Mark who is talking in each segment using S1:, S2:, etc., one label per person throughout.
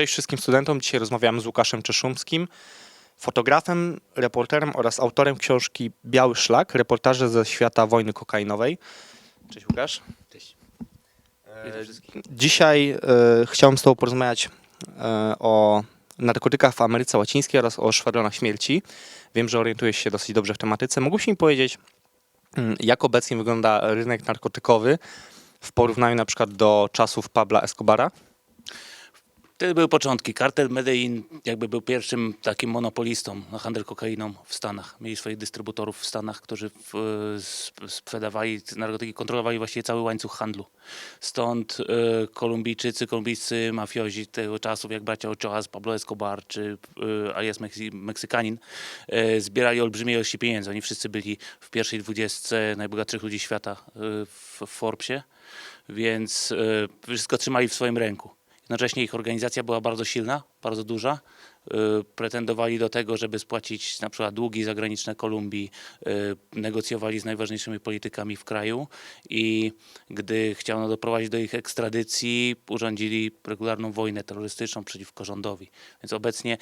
S1: Cześć wszystkim studentom. Dzisiaj rozmawiamy z Łukaszem Czeszumskim, fotografem, reporterem oraz autorem książki Biały Szlak, reportaże ze świata wojny kokainowej. Cześć Łukasz.
S2: Cześć.
S1: E, Dzisiaj e, chciałem z Tobą porozmawiać e, o narkotykach w Ameryce Łacińskiej oraz o szwadronach śmierci. Wiem, że orientujesz się dosyć dobrze w tematyce. Mógłbyś mi powiedzieć, mm, jak obecnie wygląda rynek narkotykowy w porównaniu na przykład do czasów Pabla Escobara?
S2: Wtedy były początki. Kartel Medellin jakby był pierwszym takim monopolistą na handel kokainą w Stanach. Mieli swoich dystrybutorów w Stanach, którzy sp- sprzedawali narkotyki, kontrolowali właściwie cały łańcuch handlu. Stąd e, Kolumbijczycy, kolumbijscy mafiozi tego czasu, jak bracia Ochoa, Pablo Escobar czy e, alias Meksy, Meksykanin, e, zbierali olbrzymie ilości pieniędzy. Oni wszyscy byli w pierwszej dwudziestce najbogatszych ludzi świata e, w, Forbesie, więc e, wszystko trzymali w swoim ręku. Jednocześnie ich organizacja była bardzo silna, bardzo duża. Y, Pretendowali do tego, żeby spłacić na przykład długi zagraniczne Kolumbii, y, negocjowali z najważniejszymi politykami w kraju i gdy chciano doprowadzić do ich ekstradycji, urządzili regularną wojnę terrorystyczną przeciwko rządowi. Więc obecnie,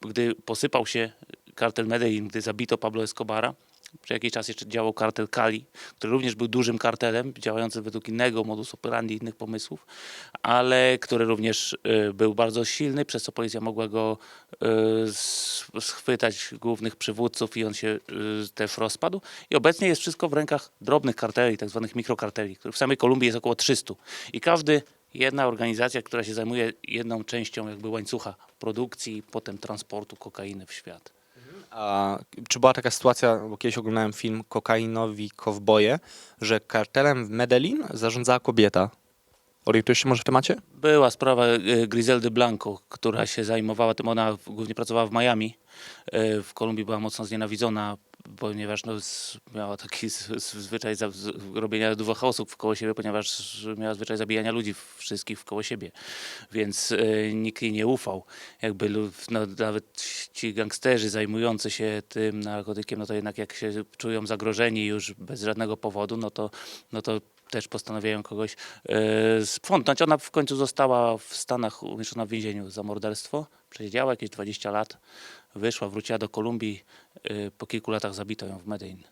S2: gdy posypał się kartel Medellin, gdy zabito Pablo Escobara, przez jakiś czas jeszcze działał kartel Cali, który również był dużym kartelem, działający według innego modus operandi, innych pomysłów, ale który również y, był bardzo silny, przez co policja mogła go y, schwytać głównych przywódców i on się y, też rozpadł. I obecnie jest wszystko w rękach drobnych karteli, tak zwanych mikrokarteli, których w samej Kolumbii jest około 300. I każdy jedna organizacja, która się zajmuje jedną częścią jakby łańcucha produkcji, potem transportu kokainy w świat.
S1: A czy była taka sytuacja, bo kiedyś oglądałem film Kokainowi Kowboje, że kartelem w Medellin zarządzała kobieta. Orientujesz się może w temacie?
S2: Była sprawa e, Griseldy Blanco, która się zajmowała tym. Ona głównie pracowała w Miami. E, W Kolumbii była mocno znienawidzona, ponieważ no, miała taki zwyczaj robienia dużo chaosu wkoło siebie, ponieważ miała zwyczaj zabijania ludzi wszystkich wkoło siebie. Więc e, nikt jej nie ufał. Jakby no, nawet ci gangsterzy zajmujący się tym narkotykiem, no to jednak jak się czują zagrożeni już bez żadnego powodu, no to, no to też postanawiają kogoś e, sprzątnąć. Ona w końcu została w Stanach umieszczona w więzieniu za morderstwo. Przesiedziała jakieś 20 lat, wyszła, wróciła do Kolumbii. E, po kilku latach zabito ją w Medellin,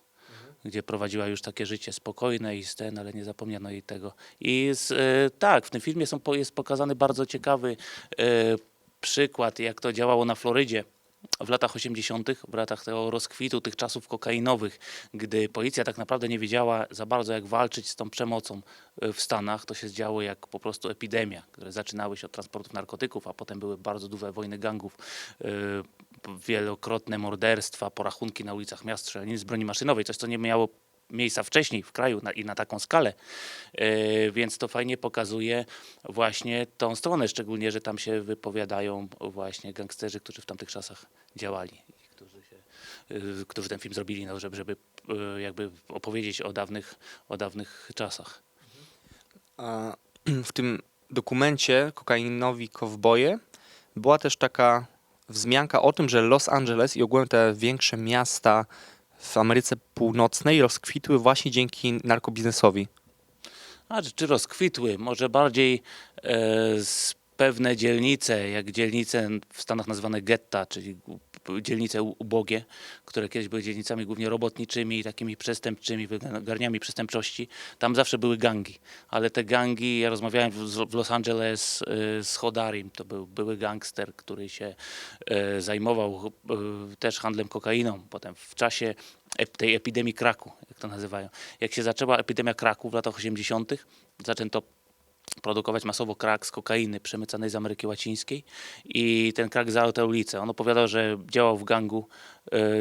S2: gdzie prowadziła już takie życie spokojne i ten, ale nie zapomniano jej tego. I z, e, tak, w tym filmie są, jest pokazany bardzo ciekawy e, przykład, jak to działało na Florydzie w latach 80., w latach tego rozkwitu tych czasów kokainowych, gdy policja tak naprawdę nie wiedziała za bardzo, jak walczyć z tą przemocą e, w Stanach, to się działo jak po prostu epidemia, które zaczynały się od transportów narkotyków, a potem były bardzo duże wojny gangów, e, wielokrotne morderstwa, porachunki na ulicach miast, strzelaniny z broni maszynowej, coś co nie miało miejsca wcześniej w kraju na, i na taką skalę. E, więc to fajnie pokazuje właśnie tą stronę, szczególnie, że tam się wypowiadają właśnie gangsterzy, którzy w tamtych czasach działali którzy, się, y, którzy ten film zrobili, no, żeby, żeby y, jakby opowiedzieć o dawnych, o dawnych czasach.
S1: A w tym dokumencie Kokainowi Kowboje była też taka wzmianka o tym, że Los Angeles i ogólnie te większe miasta w Ameryce Północnej rozkwitły właśnie dzięki narkobiznesowi.
S2: A czy, rozkwitły? Może bardziej e, pewne dzielnice, jak dzielnice w Stanach nazywane getta, czyli dzielnice ubogie, które kiedyś były dzielnicami głównie robotniczymi, takimi przestępczymi, wygarniami przestępczości. Tam zawsze były gangi, ale te gangi, ja rozmawiałem w, w Los Angeles e, z Hodarim, to był były gangster, który się e, zajmował e, też handlem kokainą. Potem w czasie tej epidemii kraku, jak to nazywają. Jak się zaczęła epidemia kraku w latach 80., zaczęto produkować masowo krak z kokainy przemycanej z Ameryki Łacińskiej i ten krak zajął tę ulicę. On opowiadał, że działał w gangu,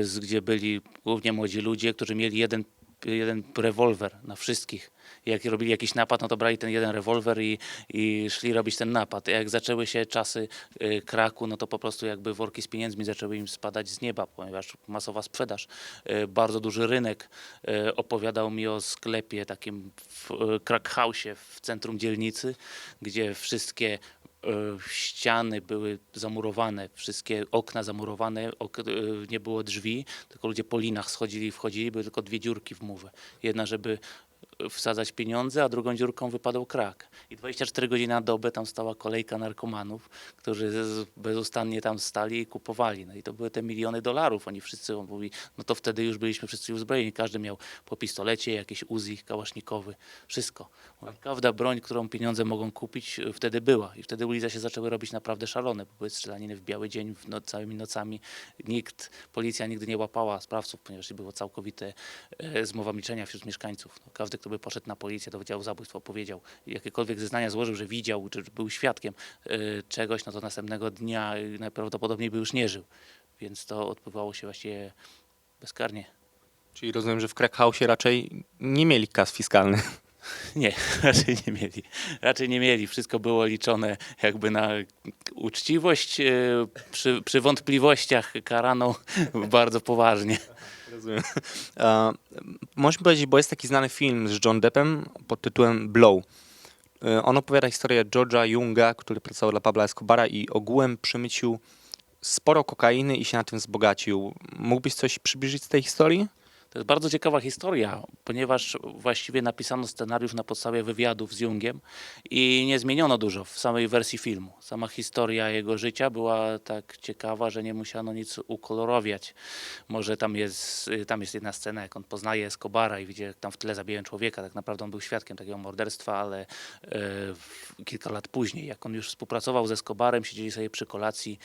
S2: z, gdzie byli głównie młodzi ludzie, którzy mieli jeden, jeden rewolwer na wszystkich. Jak robili jakiś napad, no to brali ten jeden rewolwer i, i szli robić ten napad. Jak zaczęły się czasy e, kraku, no to po prostu jakby worki z pieniędzmi zaczęły im spadać z nieba, ponieważ masowa sprzedaż, e, bardzo duży rynek. E, Opowiadał mi o sklepie takim w e, crack house w centrum dzielnicy, gdzie wszystkie ściany były zamurowane, wszystkie okna zamurowane, ok, e, nie było drzwi, tylko ludzie po linach schodzili i wchodzili, były tylko dwie dziurki w murze. Jedna, żeby wsadzać pieniądze, a drugą dziurką wypadał krak. I 24 godziny na dobę tam stała kolejka narkomanów, którzy bezustannie tam stali i kupowali. No i to były te miliony dolarów. Oni wszyscy, on mówi, no to wtedy już byliśmy wszyscy uzbrojeni. Każdy miał po pistolecie, jakieś Uzi, kałasznikowy, wszystko. Mówi, Każda broń, którą pieniądze mogą kupić, y, wtedy była. I wtedy ulice się zaczęły robić naprawdę szalone. bo Były strzelaniny w biały dzień, w no, całymi nocami. Nikt, policja nigdy nie łapała sprawców, ponieważ było całkowite e, zmowa milczenia wśród mieszkańców. No, każdy, kto by poszedł na policję do Wydziału Zabójstw, opowiedział, jakiekolwiek zeznania złożył, że widział, czy był świadkiem e, czegoś, no to następnego dnia e, najprawdopodobniej by już nie żył. Więc to odbywało się właściwie bezkarnie.
S1: Czyli rozumiem, że w Crack raczej nie mieli kas fiskalnych.
S2: Nie, raczej nie mieli. Raczej nie mieli. Wszystko było liczone jakby na uczciwość. e, Przy, przy wątpliwościach karano bardzo poważnie.
S1: Rozumiem. E, powiedzieć, bo jest taki znany film z John Deppem pod tytułem Blow. E, on opowiada historię George'a Junga, który pracował dla Pabla Escobara i ogółem przemycił sporo kokainy i się na tym wzbogacił. Mógłbyś coś przybliżyć z tej historii?
S2: To jest bardzo ciekawa historia, ponieważ właściwie napisano scenariusz na podstawie wywiadów z Jungiem i nie zmieniono dużo w samej wersji filmu. Sama historia jego życia była tak ciekawa, że nie musiano nic ukolorowiać. Może tam jest, tam jest jedna scena, jak on poznaje Escobara i widzi, jak tam w tle zabijają człowieka. Tak naprawdę on był świadkiem takiego morderstwa, ale e, kilka lat później, jak on już współpracował z Escobarem, siedzieli sobie przy kolacji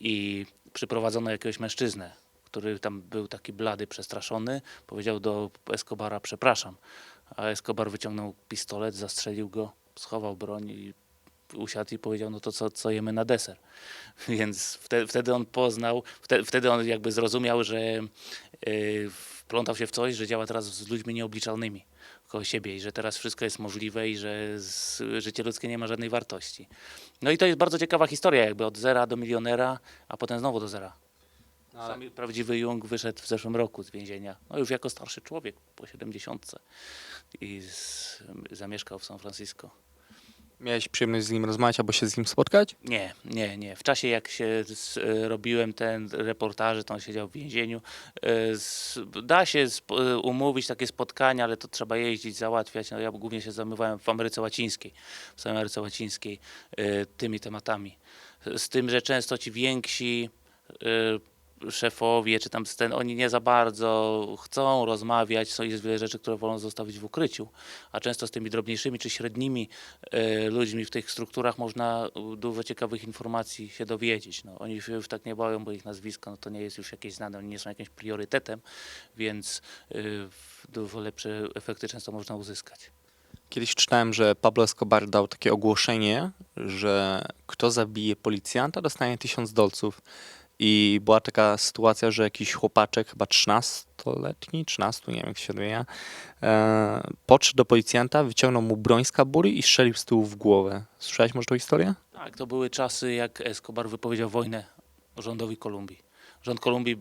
S2: i przyprowadzono jakiegoś mężczyznę, który tam był taki blady, przestraszony, powiedział do Escobara przepraszam, a Escobar wyciągnął pistolet, zastrzelił go, schował broń i usiadł i powiedział, no to co, co jemy na deser. Więc wtedy, wtedy on poznał, wtedy, wtedy on jakby zrozumiał, że yy, wplątał się w coś, że działa teraz z ludźmi nieobliczalnymi koło siebie i że teraz wszystko jest możliwe i że z, życie ludzkie nie ma żadnej wartości. No i to jest bardzo ciekawa historia, jakby od zera do milionera, a potem znowu do zera. Sam prawdziwy Jung wyszedł w zeszłym roku z więzienia, no już jako starszy człowiek, po 70 i z, zamieszkał w San Francisco.
S1: Miałeś przyjemność z nim rozmawiać albo się z nim spotkać?
S2: Nie, nie, nie. W czasie jak się s- e, robiłem ten reportaże, to on siedział w więzieniu. E, s- Da się sp- e, umówić takie spotkania, ale to trzeba jeździć, załatwiać. No, ja głównie się zajmowałem w Ameryce Łacińskiej, w samej Ameryce Łacińskiej tymi tematami. Z tym, że często ci więksi szefowie, czy tam ten, oni nie za bardzo chcą rozmawiać, są jest wiele rzeczy, które wolą zostawić w ukryciu, a często z tymi drobniejszymi czy średnimi e, ludźmi w tych strukturach można e, dużo ciekawych informacji się dowiedzieć. No, oni się już tak nie boją, bo ich nazwisko no, to nie jest już jakieś znane, oni nie są jakimś priorytetem, więc w- dużo lepsze efekty często można uzyskać.
S1: Kiedyś czytałem, że Pablo Escobar dał takie ogłoszenie, że kto zabije policjanta, dostanie tysiąc dolców. I była taka sytuacja, że jakiś chłopaczek, chyba 13-letni, 13, nie wiem jak się odmienia, e, podszedł do policjanta, wyciągnął mu broń z kabury i strzelił z tyłu w głowę. Słyszałeś może tą historię?
S2: Tak, to były czasy, jak Escobar wypowiedział wojnę rządowi Kolumbii. Rząd Kolumbii,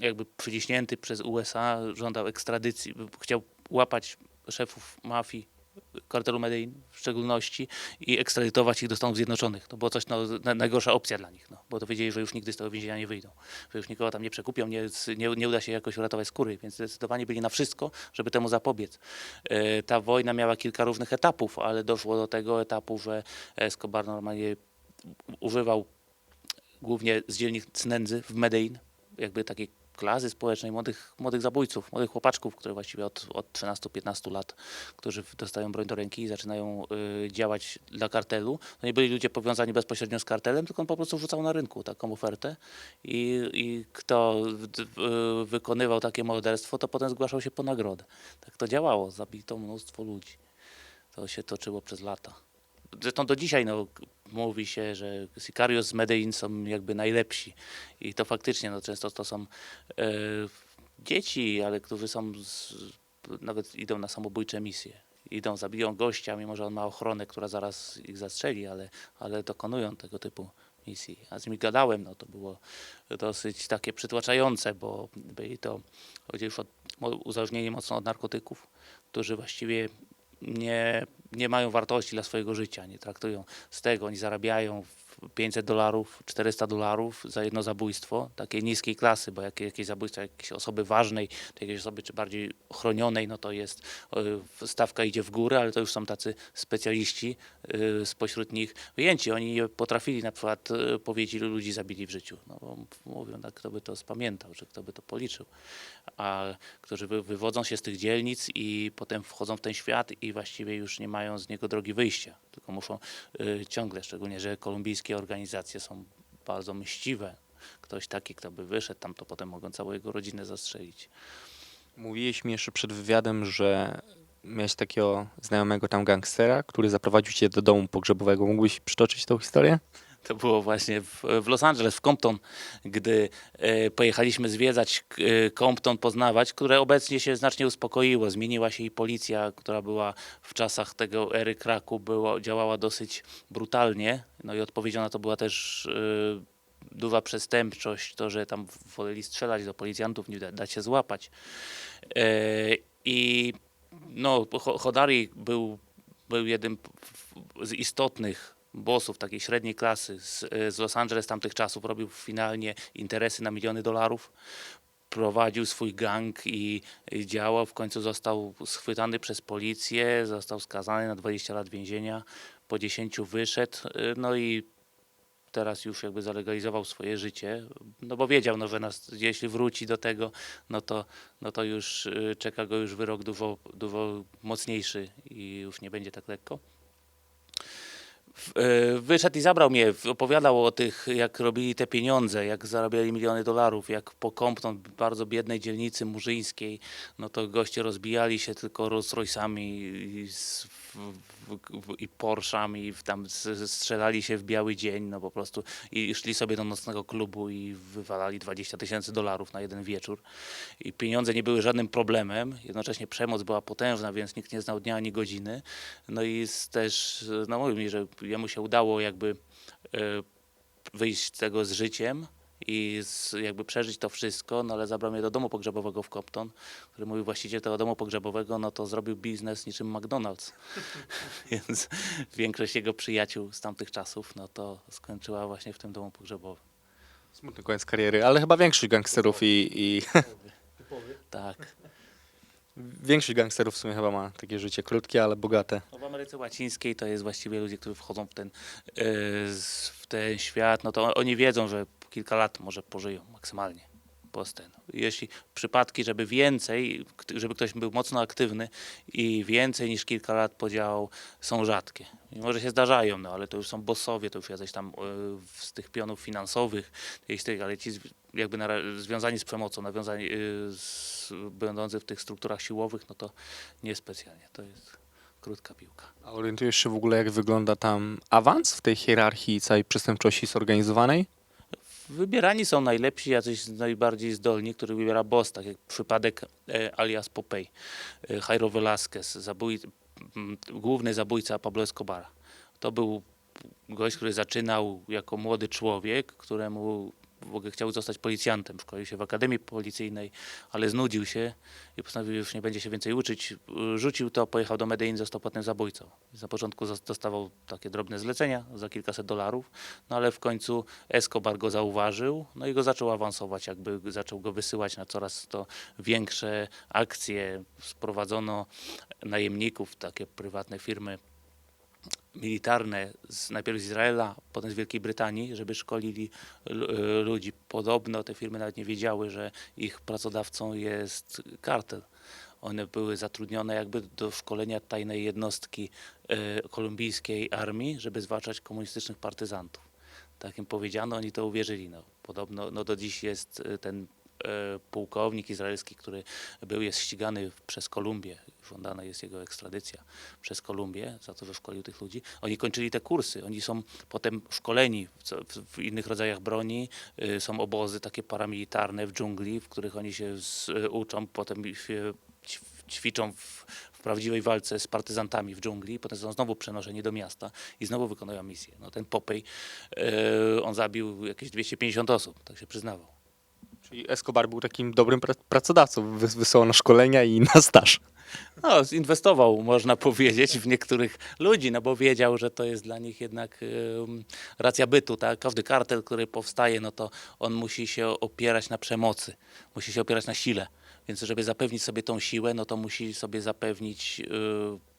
S2: jakby przyciśnięty przez USA, żądał ekstradycji, chciał łapać szefów mafii, kartelu Medellin w szczególności i ekstradytować ich do Stanów Zjednoczonych. To była coś, no, na, najgorsza opcja dla nich, no, bo to wiedzieli, że już nigdy z tego więzienia nie wyjdą, że już nikogo tam nie przekupią, nie, nie, nie uda się jakoś uratować skóry, więc zdecydowanie byli na wszystko, żeby temu zapobiec. E, ta wojna miała kilka różnych etapów, ale doszło do tego etapu, że Escobar normalnie używał głównie z dzielnic nędzy w Medellin, jakby takiej klasy społecznej młodych, młodych zabójców, młodych chłopaczków, które właściwie od, od 13-15 lat, którzy dostają broń do ręki i zaczynają y, działać dla kartelu. To nie byli ludzie powiązani bezpośrednio z kartelem, tylko on po prostu rzucał na rynku taką ofertę i, i kto wykonywał takie morderstwo, to potem zgłaszał się po nagrodę. Tak to działało, zabito mnóstwo ludzi. To się toczyło przez lata. Zresztą do dzisiaj no, mówi się, że Sicarios z Medellin są jakby najlepsi. I to faktycznie, no, często to są e, dzieci, ale którzy są, z, nawet idą na samobójcze misje. Idą, zabiją gościa, mimo że on ma ochronę, która zaraz ich zastrzeli, ale, ale dokonują tego typu misji. A z nimi gadałem, no to było dosyć takie przytłaczające, bo byli to już od, uzależnieni mocno od narkotyków, którzy właściwie nie, nie mają wartości dla swojego życia, nie traktują z tego, oni zarabiają 500 dolarów, 400 dolarów za jedno zabójstwo, takiej niskiej klasy, bo jak, jakieś zabójstwo jakiejś osoby ważnej, czy jakiejś osoby czy bardziej chronionej, no to jest, y, stawka idzie w górę, ale to już są tacy specjaliści y, spośród nich wyjęci. Oni nie potrafili na przykład y, powiedzieć, ilu ludzi zabili w życiu. No bo mówią, tak, kto by to spamiętał, czy kto by to policzył. A którzy wy, wywodzą się z tych dzielnic i potem wchodzą w ten świat i właściwie już nie mają z niego drogi wyjścia, tylko muszą ciągle, szczególnie, że kolumbijskie organizacje są bardzo mściwe. Ktoś taki, kto by wyszedł tam, to potem mogą całą jego rodzinę zastrzelić.
S1: Mówiłeś mi jeszcze przed wywiadem, że miałeś takiego znajomego tam gangstera, który zaprowadził cię do domu pogrzebowego. Mógłbyś przytoczyć tą historię?
S2: To było właśnie w, w Los Angeles, w Compton, gdy e, pojechaliśmy zwiedzać e, Compton, poznawać, które obecnie się znacznie uspokoiło. Zmieniła się i policja, która była w czasach tego ery kraku, było, działała dosyć brutalnie. No i odpowiedzią na to była też e, duża przestępczość, to, że tam woleli strzelać do policjantów, nie da, dać się złapać. E, I no, Ho- Hodari był, był jednym z istotnych bossów takiej średniej klasy z, z Los Angeles tamtych czasów. Robił finalnie interesy na miliony dolarów. Prowadził swój gang i, i działał. W końcu został schwytany przez policję, został skazany na 20 lat więzienia. Po 10 wyszedł. y, No i teraz już jakby zalegalizował swoje życie, no bo wiedział, no, że nas, jeśli wróci do tego, no to, no to już y, czeka go już wyrok dużo, dużo mocniejszy i już nie będzie tak lekko. Y, Wyszedł i zabrał mnie, opowiadał o tych, jak robili te pieniądze, jak zarabiali miliony dolarów, jak po Compton, bardzo biednej dzielnicy murzyńskiej, no to goście rozbijali się tylko Rolls Royce'ami i, z- w, w, w, i Porsche'ami, i w- tam strzelali się w biały dzień, no po prostu i szli sobie do nocnego klubu i wywalali 20 tysięcy dolarów na jeden wieczór. I pieniądze nie były żadnym problemem, jednocześnie przemoc była potężna, więc nikt nie znał dnia ani godziny. No i też, no mówił mi, że jemu się udało jakby e, wyjść z tego z życiem i z, jakby przeżyć to wszystko, no ale zabrał mnie do domu pogrzebowego w Compton, który mówił właściciel tego domu pogrzebowego, no to zrobił biznes niczym McDonald's. Więc większość jego przyjaciół z tamtych czasów, no to skończyła właśnie w tym domu pogrzebowym.
S1: Smutny koniec kariery, ale chyba większość gangsterów i, i
S2: Tak.
S1: większość gangsterów w sumie chyba ma takie życie krótkie, ale bogate.
S2: No w Ameryce Łacińskiej to jest właściwie ludzie, którzy wchodzą w ten, e, w ten świat, no to oni wiedzą, że kilka lat może pożyją maksymalnie. Post ten. Jeśli przypadki, żeby więcej, żeby ktoś był mocno aktywny i więcej niż kilka lat podziałał, są rzadkie. Mimo, że się zdarzają, no ale to już są bossowie, to już jacyś tam e, z tych pionów finansowych, ale ci jakby nara- związani z przemocą, nawiązani, e, z, będący w tych strukturach siłowych, no to niespecjalnie. To jest krótka piłka.
S1: A orientujesz się w ogóle, jak wygląda tam awans w tej hierarchii całej przestępczości zorganizowanej?
S2: Wybierani są najlepsi, jacyś najbardziej zdolni, których wybiera boss, tak jak przypadek e, alias Popey, e, Jairo Velasquez, zabój, m, główny zabójca Pablo Escobara. To był gość, który zaczynał jako młody człowiek, któremu w ogóle chciał zostać policjantem. Szkolił się w akademii policyjnej, ale znudził się i postanowił, już nie będzie się więcej uczyć. Rzucił to, pojechał do Medellin, został potem zabójcą. Na początku dostawał takie drobne zlecenia za kilkaset dolarów, no ale w końcu Escobar go zauważył, no i go zaczął awansować, jakby zaczął go wysyłać na coraz to większe akcje. Sprowadzono najemników, takie prywatne firmy militarne, z, najpierw z Izraela, potem z Wielkiej Brytanii, żeby szkolili e, ludzi. Podobno te firmy nawet nie wiedziały, że ich pracodawcą jest kartel. One były zatrudnione jakby do szkolenia tajnej jednostki e, kolumbijskiej armii, żeby zwalczać komunistycznych partyzantów. Tak im powiedziano, oni to uwierzyli. No, podobno no do dziś jest e, ten pułkownik izraelski, który był, jest ścigany przez Kolumbię. Żądana jest jego ekstradycja przez Kolumbię za to, że szkolił tych ludzi. Oni kończyli te kursy. Oni są potem szkoleni w, innych rodzajach broni. Y, Są obozy takie paramilitarne w dżungli, w których oni się y, uczą, potem się ćw- ćwiczą w, w prawdziwej walce z partyzantami w dżungli, potem są znowu przenoszeni do miasta i znowu wykonują misję. No ten Popej, on zabił jakieś 250 osób, tak się przyznawał.
S1: Czyli Escobar był takim dobrym pra- pracodawcą, wys- na szkolenia i na staż.
S2: No, zinwestował, można powiedzieć, w niektórych ludzi, no bo wiedział, że to jest dla nich jednak racja bytu, tak? Każdy kartel, który powstaje, no to on musi się opierać na przemocy, musi się opierać na sile. Więc żeby zapewnić sobie tą siłę, no to musi sobie zapewnić y,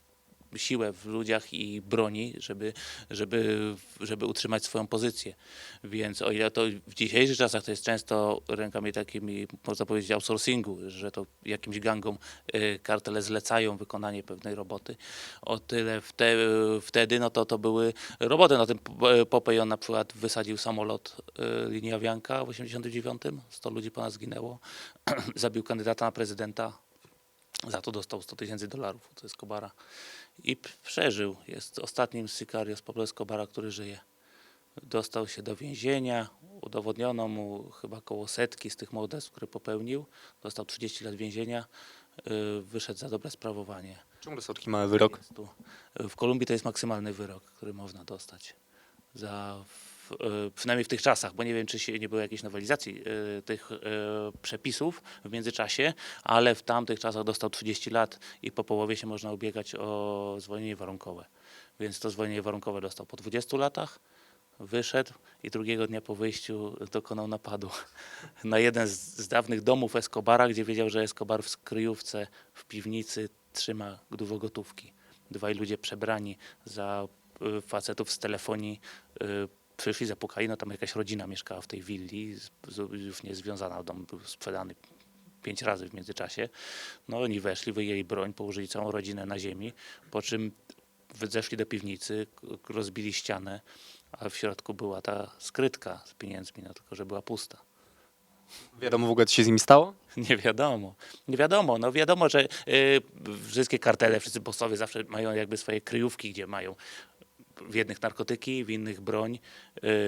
S2: siłę w ludziach i broni, żeby, żeby, żeby utrzymać swoją pozycję. Więc o ile to w dzisiejszych czasach to jest często rękami takimi, można powiedzieć, outsourcingu, że to jakimś gangom y, kartele zlecają wykonanie pewnej roboty, o tyle wte, wtedy no to, to były roboty. Na tym P- Popeye on na przykład wysadził samolot y, linii Awianka w 89, 100 ludzi ponad zginęło, zabił kandydata na prezydenta, za to dostał 100 tysięcy dolarów od Escobara i przeżył. Jest ostatnim z Sicarios Pablo Escobara, który żyje. Dostał się do więzienia, udowodniono mu chyba koło setki z tych morderstw, które popełnił. Dostał 30 lat więzienia, y, wyszedł za dobre sprawowanie.
S1: Czemu dostał taki mały wyrok?
S2: W Kolumbii to jest maksymalny wyrok, który można dostać. Za, przynajmniej w tych czasach, bo nie wiem, czy się nie było jakiejś nowelizacji e, tych e, przepisów w międzyczasie, ale w tamtych czasach dostał 30 lat i po połowie się można ubiegać o zwolnienie warunkowe. Więc to zwolnienie warunkowe dostał po 20 latach, wyszedł i drugiego dnia po wyjściu dokonał napadu na jeden z, z dawnych domów Escobara, gdzie wiedział, że Escobar w kryjówce w piwnicy trzyma długogotówki. Dwaj ludzie przebrani za facetów z telefonii przyszli, zapukali, no tam jakaś rodzina mieszkała w tej willi, już nie związana, dom był sprzedany pięć razy w międzyczasie. No oni weszli, wyjęli broń, położyli całą rodzinę na ziemi, po czym zeszli do piwnicy, rozbili ścianę, a w środku była ta skrytka z pieniędzmi, no tylko że była pusta.
S1: Wiadomo w ogóle, co się z nimi stało?
S2: Nie wiadomo. Nie wiadomo. No wiadomo, że y, wszystkie kartele, wszyscy bossowie zawsze mają jakby swoje kryjówki, gdzie mają w jednych narkotyki, w innych broń, y,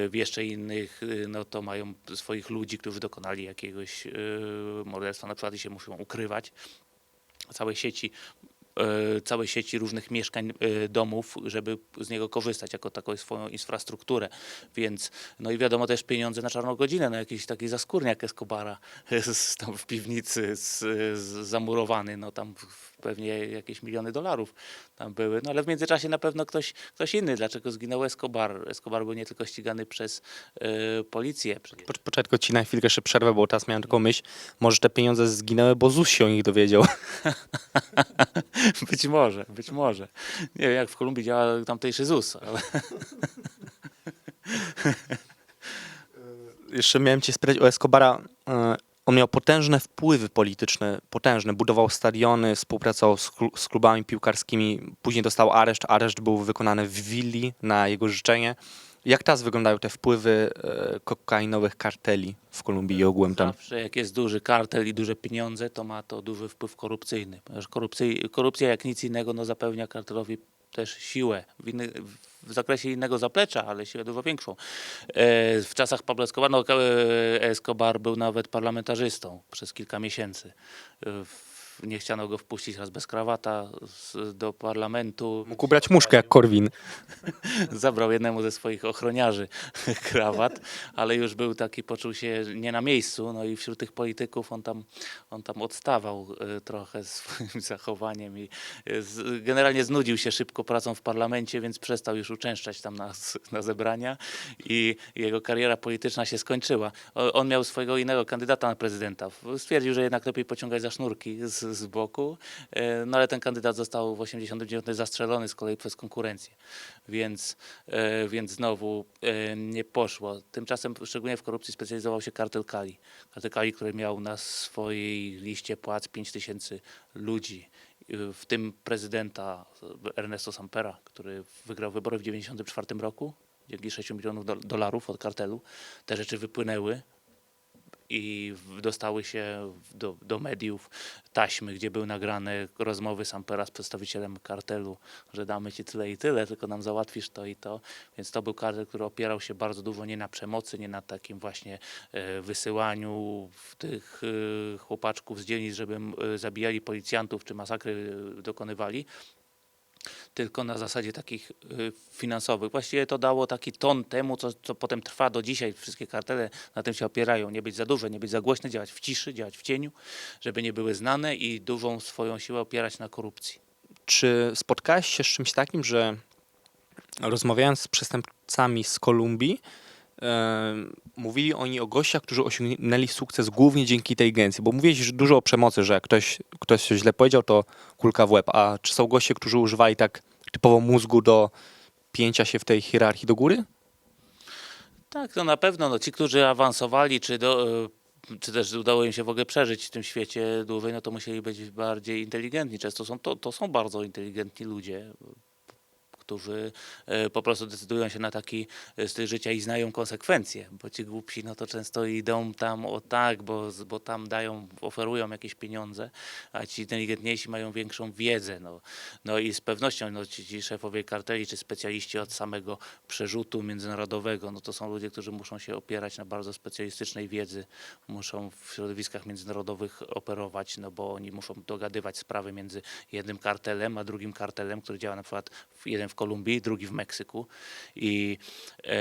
S2: w jeszcze innych y, no to mają swoich ludzi, którzy dokonali jakiegoś y, morderstwa na przykład i się muszą ukrywać. Całej sieci całej sieci różnych mieszkań, domów, żeby z niego korzystać jako taką swoją infrastrukturę. Więc, no i wiadomo też pieniądze na czarną godzinę, no jakiś taki zaskórniak Escobara z, tam w piwnicy z, z, zamurowany, no tam w- pewnie jakieś miliony dolarów tam były, no ale w międzyczasie na pewno ktoś, ktoś inny, dlaczego zginął Escobar. Escobar był nie tylko ścigany przez e, policję,
S1: Po- Poczekaj, ci na chwilkę jeszcze przerwę, bo teraz miałem taką myśl, może te pieniądze zginęły, bo ZUS się o nich dowiedział.
S2: Być może, być może. Nie wiem, jak w Kolumbii działa tamtejszy ZUS, ale
S1: Jeszcze miałem cię spytać o Escobara. On miał potężne wpływy polityczne, potężne. Budował stadiony, współpracował z, z klubami piłkarskimi. Później dostał areszt. Areszt był wykonany w willi na jego życzenie. Jak teraz wyglądają te wpływy e, kokainowych karteli w Kolumbii i ogółem tam?
S2: zawsze jak jest duży kartel i duże pieniądze, to ma to duży wpływ korupcyjny. Ponieważ korupcyj, korupcja jak nic innego no, zapewnia kartelowi też siłę w, inny, w zakresie innego zaplecza, ale siłę dużo większą. E, w czasach Pablo Escobar, no, e, Escobar był nawet parlamentarzystą przez kilka miesięcy. E, nie chciano go wpuścić raz bez krawata z, do parlamentu.
S1: Mógł ubrać muszkę jak Korwin.
S2: zabrał jednemu ze swoich ochroniarzy krawat, ale już był taki, poczuł się nie na miejscu, no i wśród tych polityków on tam, on tam odstawał e, trochę swoim zachowaniem i e, z, generalnie znudził się szybko pracą w parlamencie, więc przestał już uczęszczać tam na, na zebrania i jego kariera polityczna się skończyła. On miał swojego innego kandydata na prezydenta. Stwierdził, że jednak lepiej pociągać za sznurki z, z boku, e, no ale ten kandydat został w 89 zastrzelony z kolei przez konkurencję więc, e, więc znowu e, nie poszło. Tymczasem szczególnie w korupcji specjalizował się kartel Kali. Kartel Kali, który miał na swojej liście płac 5 tysięcy ludzi, w tym prezydenta Ernesto Sampera, który wygrał wybory w 1994 roku dzięki 6 milionów do, dolarów od kartelu. Te rzeczy wypłynęły i dostały się do, do mediów taśmy, gdzie były nagrane rozmowy Sampera z przedstawicielem kartelu, że damy ci tyle i tyle, tylko nam załatwisz to i to. Więc to był kartel, który opierał się bardzo dużo nie na przemocy, nie na takim właśnie e, wysyłaniu tych e, chłopaczków z dzielnic, żeby e, zabijali policjantów czy masakry dokonywali, tylko na zasadzie takich y, finansowych. Właściwie to dało taki ton temu, co, co potem trwa do dzisiaj. Wszystkie kartele na tym się opierają. Nie być za duże, nie być za głośne, działać w ciszy, działać w cieniu, żeby nie były znane i dużą swoją siłę opierać na korupcji.
S1: Czy spotkałeś się z czymś takim, że rozmawiając z przestępcami z Kolumbii, mówili oni o gościach, którzy osiągnęli sukces głównie dzięki tej agencji? Bo mówiłeś dużo o przemocy, że ktoś, ktoś coś źle powiedział, to kulka w łeb. A czy są goście, którzy używali tak typowo mózgu do pięcia się w tej hierarchii do góry?
S2: Tak, to na pewno. No, ci, którzy awansowali, czy, do, y, czy też udało im się w ogóle przeżyć w tym świecie dłużej, no to musieli być bardziej inteligentni. Często są to, to są bardzo inteligentni ludzie, którzy e, po prostu decydują się na taki e, styl życia i znają konsekwencje, bo ci głupsi no to często idą tam o tak, bo, bo tam dają, oferują jakieś pieniądze, a ci inteligentniejsi mają większą wiedzę. No, no i z pewnością no, ci, ci szefowie karteli czy specjaliści od samego przerzutu międzynarodowego, no to są ludzie, którzy muszą się opierać na bardzo specjalistycznej wiedzy, muszą w środowiskach międzynarodowych operować, no bo oni muszą dogadywać sprawy między jednym kartelem, a drugim kartelem, który działa na przykład w, jeden w Kolumbii, drugi w Meksyku. I, e,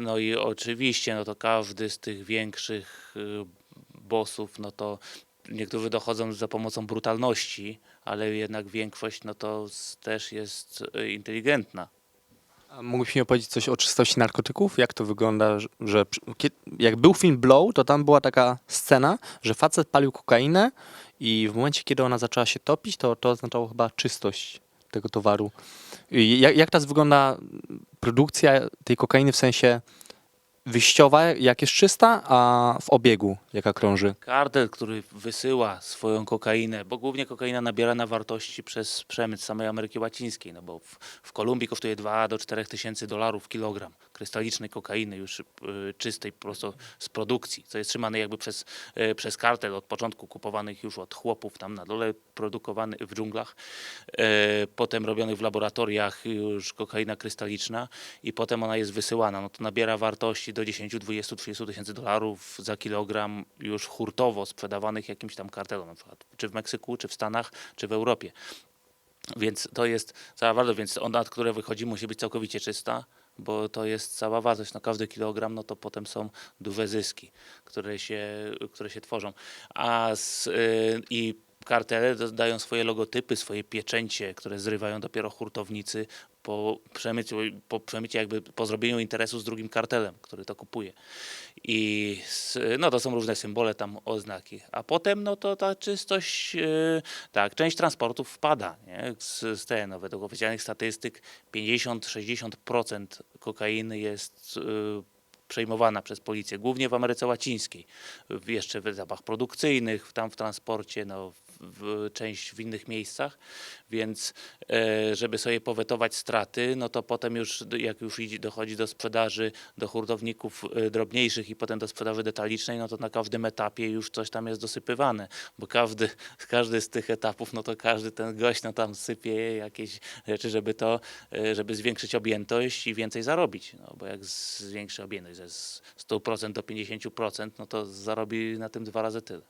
S2: no i oczywiście, no to każdy z tych większych y, bossów, no to niektórzy dochodzą za pomocą brutalności, ale jednak większość, no to też jest y, inteligentna.
S1: A mógłbyś mi opowiedzieć coś o czystości narkotyków? Jak to wygląda, że- jak był film Blow, to tam była taka scena, że facet palił kokainę i w momencie, kiedy ona zaczęła się topić, to to oznaczało chyba czystość tego towaru. I Jak, jak teraz wygląda produkcja tej kokainy w sensie wyjściowa, jak jest czysta, a w obiegu, jaka krąży?
S2: Kartel, który wysyła swoją kokainę, bo głównie kokaina nabiera na wartości przez przemyt samej Ameryki Łacińskiej, no bo w, w Kolumbii kosztuje 2 do 4 tysięcy dolarów kilogram krystalicznej kokainy już y, czystej po prostu z produkcji, co jest trzymane jakby przez, y, przez kartel od początku kupowanych już od chłopów tam na dole, produkowany w dżunglach, y, potem robionych w laboratoriach już kokaina krystaliczna i potem ona jest wysyłana, no to nabiera wartości do 10, 20, 30 tysięcy dolarów za kilogram już hurtowo sprzedawanych jakimś tam kartelom, na przykład czy w Meksyku, czy w Stanach, czy w Europie. Więc to jest cała wartość, więc ona, od której wychodzi, musi być całkowicie czysta, bo to jest cała wartość. Na każdy kilogram, no to potem są duże zyski, które się, które się tworzą. A z, y, i kartele dodają swoje logotypy, swoje pieczęcie, które zrywają dopiero hurtownicy po przemyciu, po przemyciu jakby po zrobieniu interesu z drugim kartelem, który to kupuje. I no to są różne symbole, tam oznaki. A potem no to ta czystość, yy, tak, część transportów wpada, nie? Z, z według oficjalnych statystyk 50-60% kokainy jest yy, przejmowana przez policję, głównie w Ameryce Łacińskiej, jeszcze w etapach produkcyjnych, tam w transporcie, no, w, część w innych miejscach, więc e, żeby sobie powetować straty, no to potem już, jak już dochodzi do sprzedaży do hurtowników e, drobniejszych i potem do sprzedaży detalicznej, no to na każdym etapie już coś tam jest dosypywane, bo każdy, każdy z tych etapów, no to każdy ten gość no tam sypie jakieś rzeczy, żeby to, e, żeby zwiększyć objętość i więcej zarobić, no bo jak zwiększy objętość ze z 100% do 50%, no to zarobi na tym dwa razy tyle.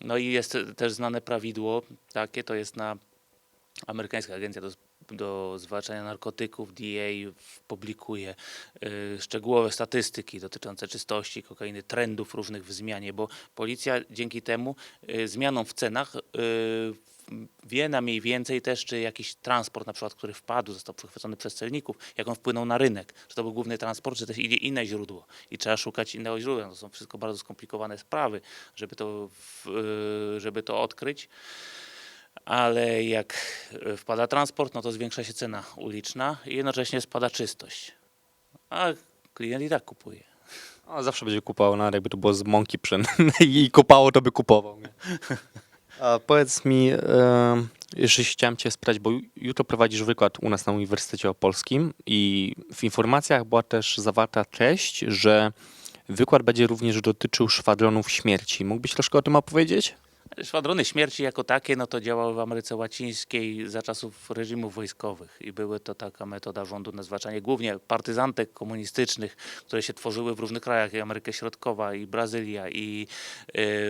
S2: No i jest też znane prawidło takie, to jest na amerykańska agencja do, do zwalczania narkotyków, DEA publikuje y, szczegółowe statystyki dotyczące czystości kokainy, trendów różnych w zmianie, bo policja dzięki temu y, zmianom w cenach y, wie na mniej więcej też, czy jakiś transport na przykład, który wpadł, został przechwycony przez celników, jak on wpłynął na rynek, czy to był główny transport, czy też idzie inne źródło i trzeba szukać innego źródła. To są wszystko bardzo skomplikowane sprawy, żeby to, y, żeby to odkryć ale jak wpada transport, no to zwiększa się cena uliczna i jednocześnie spada czystość. A klient i tak kupuje.
S1: A zawsze będzie kupował, nawet jakby to było z mąki pszennej i kopało, to by kupował. Nie? A powiedz mi, jeszcze chciałem cię spytać, bo ju- jutro prowadzisz wykład u nas na Uniwersytecie Opolskim i w informacjach była też zawarta treść, że wykład będzie również dotyczył szwadronów śmierci. Mógłbyś troszkę o tym opowiedzieć?
S2: Szwadrony śmierci jako takie, no to działały w Ameryce Łacińskiej za czasów reżimów wojskowych. I były to taka metoda rządu na zwalczanie głównie partyzantek komunistycznych, które się tworzyły w różnych krajach, i Ameryka Środkowa, i Brazylia, i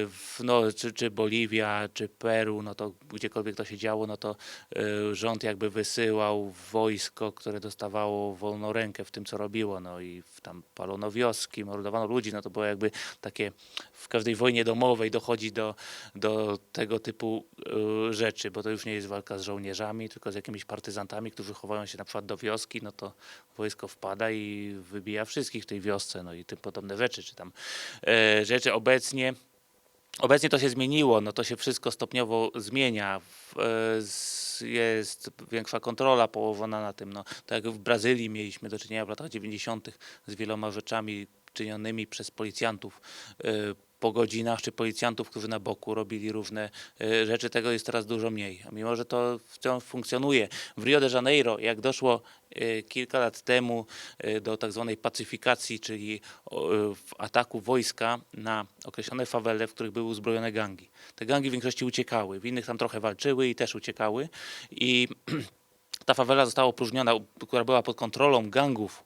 S2: w, no, czy, czy Boliwia, czy Peru, no to gdziekolwiek to się działo, no to y, rząd jakby wysyłał wojsko, które dostawało wolną rękę w tym, co robiło, no i tam palono wioski, mordowano ludzi, no to było jakby takie w każdej wojnie domowej dochodzi do, do tego typu y, rzeczy, bo to już nie jest walka z żołnierzami, tylko z jakimiś partyzantami, którzy chowają się na przykład do wioski, no to wojsko wpada i wybija wszystkich w tej wiosce, no i tym podobne rzeczy, czy tam e, rzeczy obecnie. Obecnie to się zmieniło, no to się wszystko stopniowo zmienia. E, Jest większa kontrola położona na tym. No, tak jak w Brazylii mieliśmy do czynienia w latach 90. z wieloma rzeczami czynionymi przez policjantów e, po godzinach, czy policjantów, którzy na boku robili różne e, rzeczy. Tego jest teraz dużo mniej. Mimo, że to wciąż funkcjonuje. W Rio de Janeiro, jak doszło e, kilka lat temu e, do tak zwanej pacyfikacji, czyli ataku wojska na określone fawele, w których były uzbrojone gangi. Te gangi w większości uciekały, w innych tam trochę walczyły i też uciekały. I ta fawela została opróżniona, która była pod kontrolą gangów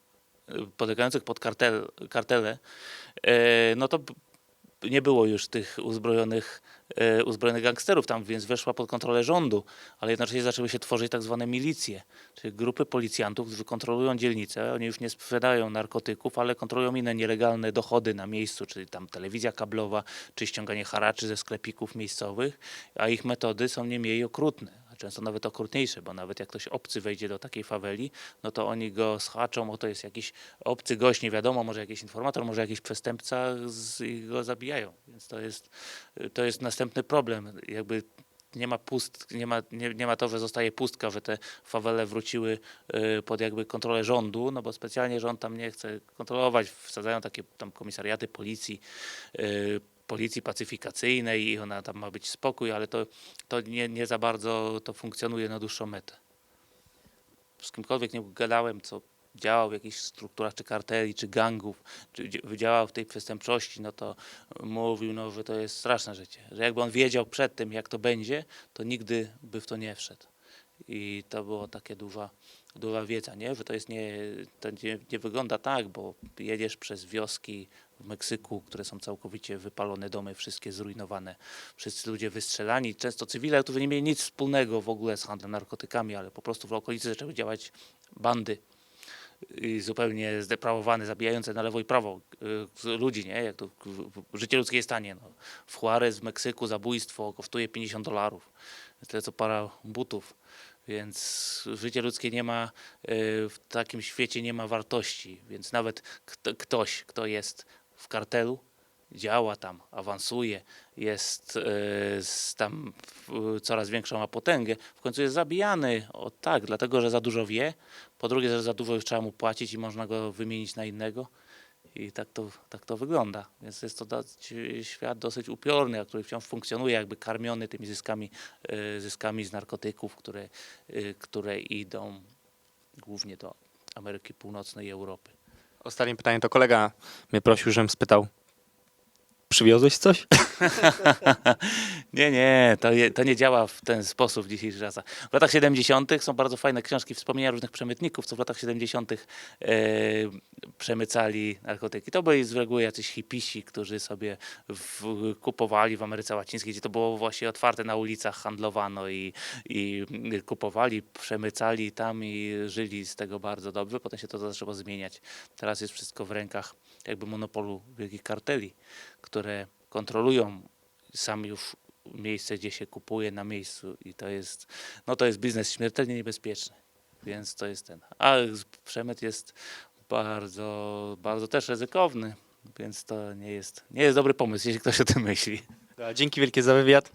S2: podlegających pod kartel, kartele, no to nie było już tych uzbrojonych, e, uzbrojonych gangsterów tam, więc weszła pod kontrolę rządu, ale jednocześnie zaczęły się tworzyć tak zwane milicje, czyli grupy policjantów, którzy kontrolują dzielnicę. Oni już nie sprzedają narkotyków, ale kontrolują inne nielegalne dochody na miejscu, czyli tam telewizja kablowa, czy ściąganie haraczy ze sklepików miejscowych, a ich metody są nie mniej okrutne często nawet okrutniejsze, bo nawet jak ktoś obcy wejdzie do takiej faweli, no to oni go schaczą, o to jest jakiś obcy gość, nie wiadomo, może jakiś informator, może jakiś przestępca z, i go zabijają. Więc to jest, to jest następny problem. Jakby nie ma pust, nie ma, nie, nie ma to, że zostaje pustka, że te fawele wróciły y, pod jakby kontrolę rządu, no bo specjalnie rząd tam nie chce kontrolować, wsadzają takie tam komisariaty policji, y, policji pacyfikacyjnej i ona tam ma być spokój, ale to, to nie, nie za bardzo to funkcjonuje na dłuższą metę. Z kimkolwiek nie gadałem, co działał w jakichś strukturach czy karteli, czy gangów, czy działał w tej przestępczości, no to mówił, no, że to jest straszne życie. Że jakby on wiedział przed tym, jak to będzie, to nigdy by w to nie wszedł. I to było takie duża, duża wiedza, nie? że to jest nie, to nie, nie wygląda tak, bo jedziesz przez wioski w Meksyku, które są całkowicie wypalone domy, wszystkie zrujnowane, wszyscy ludzie wystrzelani, często cywile, którzy nie mieli nic wspólnego w ogóle z handlem narkotykami, ale po prostu w okolicy zaczęły działać bandy i zupełnie zdeprawowane, zabijające na lewo i prawo y, ludzi, nie? Jak to życie ludzkie jest tanie. No. W Juarez w Meksyku zabójstwo kosztuje 50 dolarów. Tyle co para butów. Więc życie ludzkie nie ma, y, w takim świecie nie ma wartości. Więc nawet kto, ktoś, kto jest w kartelu, działa tam, awansuje, jest y, tam coraz większą ma potęgę, w końcu jest zabijany. O tak, dlatego, że za dużo wie. Po drugie, że za dużo trzeba mu płacić i można go wymienić na innego. I tak to, tak to wygląda. Więc jest to dość, świat dosyć upiorny, który wciąż funkcjonuje, jakby karmiony tymi zyskami, y, zyskami z narkotyków, które, y, które idą głównie do Ameryki Północnej i Europy.
S1: Ostatnie pytanie to kolega mnie prosił, żebym spytał. Przywiozłeś coś?
S2: Nie, nie, to, je, to nie działa w ten sposób w dzisiejszych czasach. W latach 70. są bardzo fajne książki, wspomnienia różnych przemytników, co w latach 70. E, przemycali narkotyki. To byli z reguły jacyś hipisi, którzy sobie w, kupowali w Ameryce Łacińskiej, gdzie to było właśnie otwarte na ulicach, handlowano i, i kupowali, przemycali tam i żyli z tego bardzo dobrze. Potem się to zaczęło zmieniać. Teraz jest wszystko w rękach jakby monopolu wielkich karteli, które kontrolują sam już miejsce, gdzie się kupuje na miejscu i to jest, no to jest biznes śmiertelnie niebezpieczny, więc to jest ten. A z- przemyt jest bardzo, bardzo też ryzykowny, więc to nie jest, nie jest dobry pomysł, jeśli ktoś o tym myśli.
S1: Dzięki wielkie za wywiad.